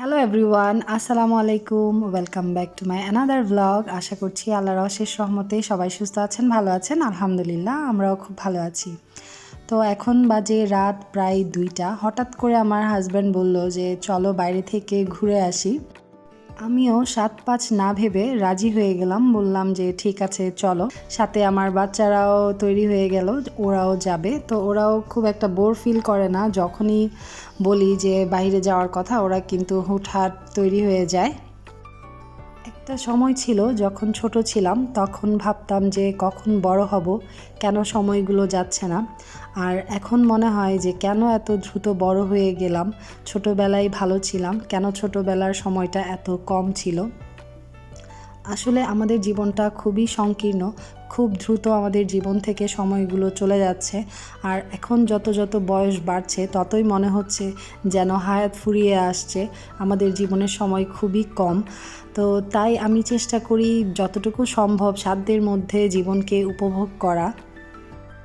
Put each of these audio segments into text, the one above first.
Hello everyone আসসালামু আলাইকুম welcome back to my another blog আশা করছি আল্লাহর অশেষ সহমতে সবাই সুস্থ আছেন, ভালো আছেন। আলহামদুলিল্লাহ, আমরাও খুব ভালো আছি। তো এখন বাজে রাত প্রায় দুইটা। হঠাৎ করে আমার হাজব্যান্ড বলল যে, চলো বাইরে থেকে ঘুরে আসি। আমিও সাত পাঁচ না ভেবে রাজি হয়ে গেলাম। বললাম যে, ঠিক আছে, চলো। সাথে আমার বাচ্চারাও তৈরি হয়ে গেল, ওরাও যাবে। তো ওরাও খুব একটা বোর ফিল করে না। যখনই বলি যে, বাইরে যাওয়ার কথা, ওরা কিন্তু হুটহাট তৈরি হয়ে যায়। একটা সময় ছিল যখন ছোট ছিলাম, তখন ভাবতাম যে কখন বড় হব, কেন সময়গুলো যাচ্ছে না। আর এখন মনে হয় যে কেন এত দ্রুত বড় হয়ে গেলাম, ছোটোবেলায় ভালো ছিলাম, কেন ছোটোবেলার সময়টা এত কম ছিল। আসলে আমাদের জীবনটা খুবই সংকীর্ণ খুব দ্রুত আমাদের জীবন থেকে সময়গুলো চলে যাচ্ছে। আর এখন যত যত বয়স বাড়ছে, ততই মনে হচ্ছে যেন হায়াত ফুরিয়ে আসছে। আমাদের জীবনের সময় খুবই কম। তো তাই আমি চেষ্টা করি যতটুকু সম্ভব সাধ্যের মধ্যে জীবনকে উপভোগ করা।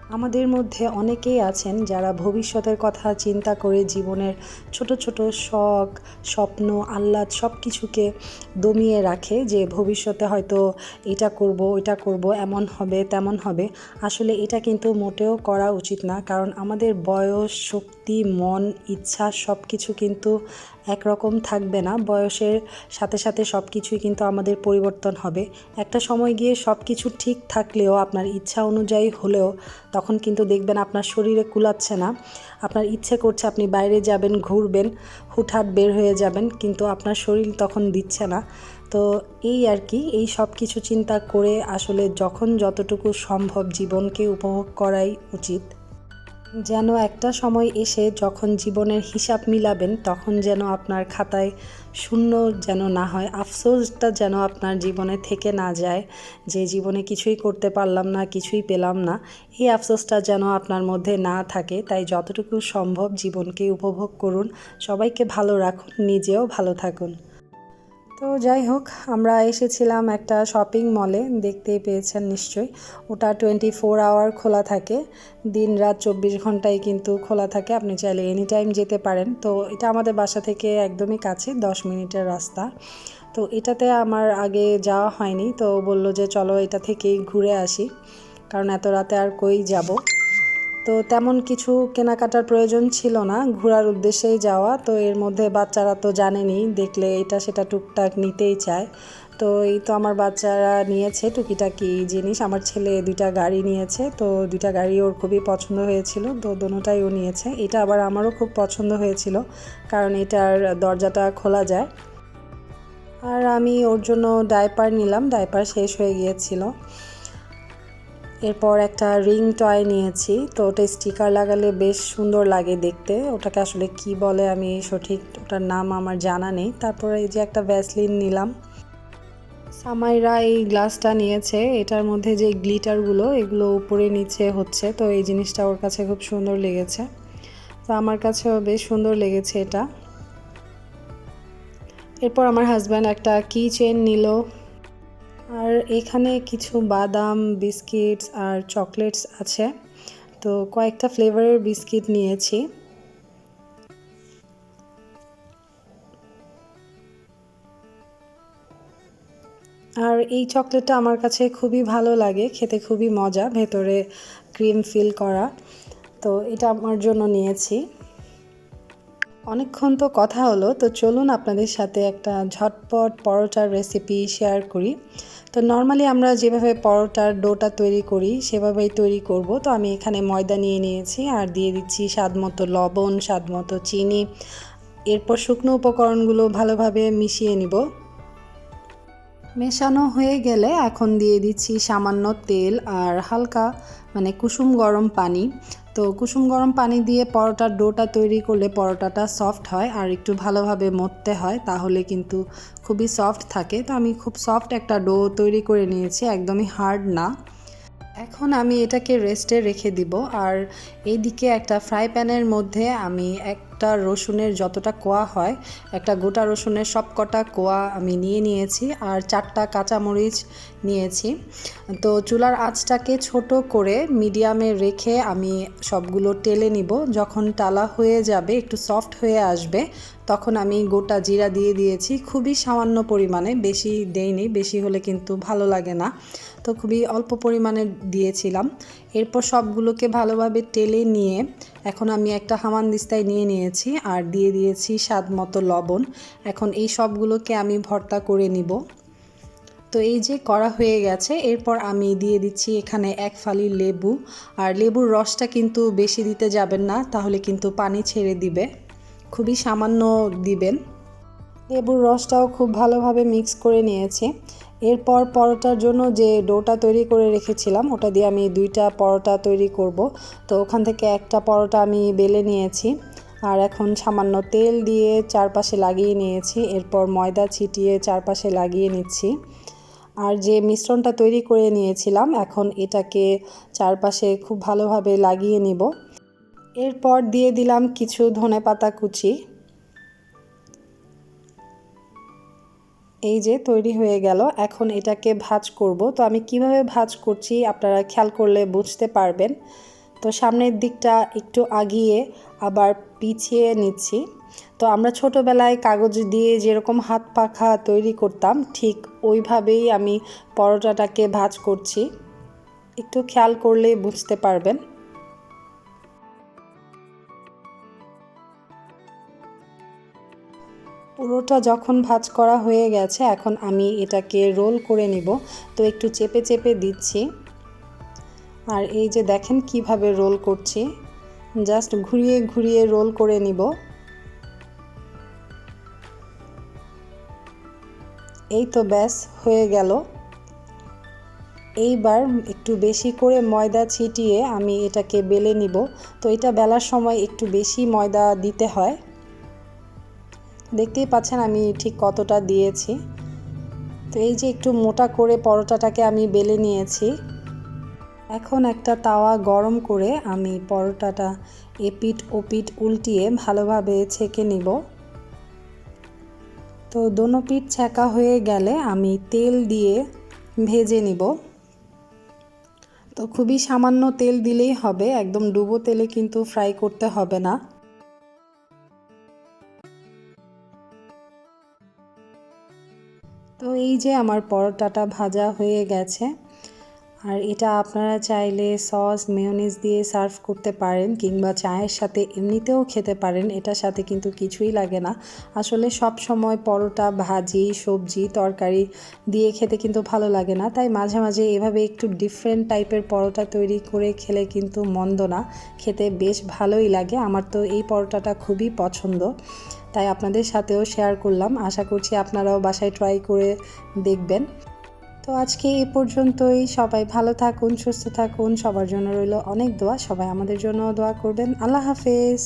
আমাদের মধ্যে অনেকেই আছেন যারা ভবিষ্যতের কথা চিন্তা করে জীবনের ছোট ছোট শখ, স্বপ্ন, আহ্লাদ সব কিছুকে দমিয়ে রাখে যে ভবিষ্যতে হয়তো এটা করব, ওইটা করব, এমন হবে, তেমন হবে। আসলে এটা কিন্তু মোটেও করা উচিত না, কারণ আমাদের বয়স, শক্তি মন, ইচ্ছা সব কিছু কিন্তু একরকম থাকবে না। বয়সের সাথে সাথে সব কিছুই কিন্তু আমাদের পরিবর্তন হবে। একটা সময় গিয়ে সব কিছু ঠিক থাকলেও, আপনার ইচ্ছা অনুযায়ী হলেও, তখন কিন্তু দেখবেন আপনার শরীরে কুলাচ্ছে না। আপনার ইচ্ছে করছে আপনি বাইরে যাবেন, ঘুরবেন, হুটহাট বের হয়ে যাবেন, কিন্তু আপনার শরীর তখন দিচ্ছে না। তো এই আর কি, এই সব কিছু চিন্তা করে আসলে যখন যতটুকু সম্ভব জীবনকে উপভোগ করাই উচিত। যেন একটা সময় এসে যখন জীবনের হিসাব মিলাবেন, তখন যেন আপনার খাতায় শূন্য যেন না হয়, আফসোসটা যেন আপনার জীবনে থেকে না যায়, যে জীবনে কিছুই করতে পারলাম না, কিছুই পেলাম না, এই আফসোসটা যেন আপনার মধ্যে না থাকে। তাই যতটুকু সম্ভব জীবনকে উপভোগ করুন। সবাইকে ভালো রাখুন, নিজেও ভালো থাকুন। তো যাই হোক, আমরা এসেছিলাম একটা শপিং মলে দেখতেই পেয়েছেন নিশ্চয়ই। ওটা টোয়েন্টি ফোর আওয়ার খোলা থাকে। দিন রাত চব্বিশ ঘন্টায় কিন্তু খোলা থাকে। আপনি চাইলে এনি টাইম যেতে পারেন। তো এটা আমাদের বাসা থেকে একদমই কাছে, দশ মিনিটের রাস্তা। তো এটাতে আমার আগে যাওয়া হয়নি। তো বলল যে, চলো এটা থেকেই ঘুরে আসি। কারণ এত রাতে আর কই যাব? তো তেমন কিছু কেনাকাটার প্রয়োজন ছিল না, ঘোরার উদ্দেশ্যেই যাওয়া। তো এর মধ্যে বাচ্চারা তো জানেনি, দেখলে এটা সেটা টুকটাক নিতেই চায়। তো এই তো আমার বাচ্চারা নিয়েছে টুকিটাকি জিনিস, আমার ছেলে দুইটা গাড়ি নিয়েছে। তো দুইটা গাড়ি ওর খুবই পছন্দ হয়েছিল, তো দোনোটাই ও নিয়েছে। এটা আবার আমারও খুব পছন্দ হয়েছিল, কারণ এটার দরজাটা খোলা যায়। আর আমি ওর জন্য ডাইপার নিলাম, ডাইপার শেষ হয়ে গিয়েছিল। এরপর একটা রিং টয় নিয়েছি, তো ওটা স্টিকার লাগালে বেশ সুন্দর লাগে দেখতে। ওটাকে আসলে কি বলে আমি সঠিক ওটার নাম আমার জানা নেই। তারপরে এই যে একটা ভ্যাসলিন নিলাম। সামাইরা এই গ্লাসটা নিয়েছে, এটার মধ্যে যে গ্লিটারগুলো, এগুলো উপরে নিচে হচ্ছে, তো এই জিনিসটা ওর কাছে খুব সুন্দর লেগেছে। তো আমার কাছেও বেশ সুন্দর লেগেছে এটা। এরপর আমার হাজব্যান্ড একটা কি চেন নিল। আর এখানে কিছু বাদাম, বিস্কিটস আর চকলেটস আছে। তো কয়েকটা ফ্লেভারের বিস্কিট নিয়েছি। আর এই চকলেটটা আমার কাছে খুবই ভালো লাগে, খেতে খুবই মজা, ভেতরে ক্রিম ফিল করা। তো এটা আমার জন্য নিয়েছি। অনেকক্ষণ তো কথা হলো, তো চলুন আপনাদের সাথে একটা ঝটপট পরোটার রেসিপি শেয়ার করি। তো নর্মালি আমরা যেভাবে পরোটার ডোটা তৈরি করি, সেভাবেই তৈরি করব। তো আমি এখানে ময়দা নিয়ে নিয়েছি আর দিয়ে দিচ্ছি স্বাদ মতো লবণ স্বাদ মতো চিনি। এরপর শুকনো উপকরণগুলো ভালোভাবে মিশিয়ে নিব। মেশানো হয়ে গেলে এখন দিয়ে দিচ্ছি সামান্য তেল আর হালকা মানে কুসুম গরম পানি। তো কুসুম গরম পানি দিয়ে পরোটার ডোটা তৈরি করলে পরোটাটা সফট হয় আর একটু ভালোভাবে মরতে হয় তাহলে কিন্তু খুবই সফট থাকে। তো আমি খুব সফট একটা ডো তৈরি করে নিয়েছি, একদমই হার্ড না। এখন আমি এটাকে রেস্টে রেখে দিব আর এইদিকে একটা ফ্রাই প্যানের মধ্যে আমি একটা একটা রসুনের যতটা কোয়া হয়, একটা গোটা রসুনের সব কটা কোয়া আমি নিয়ে নিয়েছি আর চারটা কাঁচামরিচ নিয়েছি। তো চুলার আঁচটাকে ছোট করে মিডিয়ামে রেখে আমি সবগুলো টেলে নিব। যখন টালা হয়ে যাবে, একটু সফট হয়ে আসবে তখন আমি গোটা জিরা দিয়ে দিয়েছি। খুবই সামান্য পরিমাণে, বেশি দেইনি, বেশি হলে কিন্তু ভালো লাগে না। তো খুবই অল্প পরিমাণে দিয়েছিলাম। এরপর সবগুলোকে ভালোভাবে টেলে নিয়ে এখন আমি একটা হামানদিস্তায় নিয়ে নিয়েছি আর দিয়ে দিয়েছি স্বাদ মতো লবণ। এখন এই সবগুলোকে আমি ভর্তা করে নিব। তো এই যে করা হয়ে গেছে, এরপর আমি দিয়ে দিচ্ছি এখানে এক ফালি লেবু। আর লেবুর রসটা কিন্তু বেশি দিতে যাবেন না, তাহলে কিন্তু পানি ছেড়ে দিবে। খুবই সামান্য দিবেন। লেবুর রসটাও খুব ভালোভাবে মিক্স করে নিয়েছি। এরপর পরোটার জন্য যে ডোটা তৈরি করে রেখেছিলাম, ওটা দিয়ে আমি দুইটা পরোটা তৈরি করব। তো ওখান থেকে একটা পরোটা আমি বেলে নিয়েছি আর এখন সামান্য তেল দিয়ে চারপাশে লাগিয়ে নিয়েছি। এরপর ময়দা ছিটিয়ে চারপাশে লাগিয়ে নিচ্ছি। আর যে মিশ্রণটা তৈরি করে নিয়েছিলাম, এখন এটাকে চারপাশে খুব ভালোভাবে লাগিয়ে নিব। এরপর দিয়ে দিলাম কিছু ধনে পাতা কুচি। এই যে তৈরি হয়ে গেল, এখন এটাকে ভাজ করব। তো আমি কীভাবে ভাজ করছি আপনারা খেয়াল করলে বুঝতে পারবেন। তো সামনের দিকটা একটু আগিয়ে আবার পিছিয়ে নিচ্ছি। তো আমরা ছোটোবেলায় কাগজ দিয়ে যেরকম হাত পাখা তৈরি করতাম, ঠিক ওইভাবেই আমি পরোটাটাকে ভাজ করছি। একটু খেয়াল করলে বুঝতে পারবেন। পুরোটা যখন ভাজ করা হয়ে গেছে, এখন আমি এটাকে রোল করে নিব। তো একটু চেপে চেপে দিচ্ছি। আর এই যে দেখেন কীভাবে রোল করছি। জাস্ট ঘুরিয়ে ঘুরিয়ে রোল করে নিব। এই তো ব্যাস, হয়ে গেল। এইবার একটু বেশি করে ময়দা ছিটিয়ে আমি এটাকে বেলে নিব। তো এটা বেলার সময় একটু বেশি ময়দা দিতে হয়। দেখতেই পাচ্ছেন আমি ঠিক কতটা দিয়েছি। তো এই যে একটু মোটা করে পরোটাটাকে আমি বেলে নিয়েছি। এখন একটা তাওয়া গরম করে আমি পরোটাটা এপিট ওপিট উল্টিয়ে ভালোভাবে ছেঁকে নিব। তো দোনো পিঠ ছেঁকা হয়ে গেলে আমি তেল দিয়ে ভেজে নিব। তো খুবই সামান্য তেল দিলেই হবে, একদম ডুবো তেলে কিন্তু ফ্রাই করতে হবে না। তো এই যে আমার পরোটাটা ভাজা হয়ে গেছে আর এটা আপনারা চাইলে সস মেয়নিজ দিয়ে সার্ভ করতে পারেন কিংবা চায়ের সাথে এমনিতেও খেতে পারেন। এটার সাথে কিন্তু কিছুই লাগে না। আসলে সব সময় পরোটা, ভাজি, সবজি, তরকারি দিয়ে খেতে কিন্তু ভালো লাগে না। তাই মাঝে মাঝে এভাবে একটু ডিফারেন্ট টাইপের পরোটা তৈরি করে খেলে কিন্তু মন্দ না। খেতে বেশ ভালোই লাগে। আমার তো এই পরোটাটা খুবই পছন্দ। তাই আপনাদের সাথেও শেয়ার করলাম। আশা করছি আপনারাও বাসায় ট্রাই করে দেখবেন। তো আজকে এ পর্যন্তই। সবাই ভালো থাকুন, সুস্থ থাকুন। সবার জন্য রইল অনেক দোয়া। সবাই আমাদের জন্য দোয়া করবেন। আল্লাহ হাফেজ।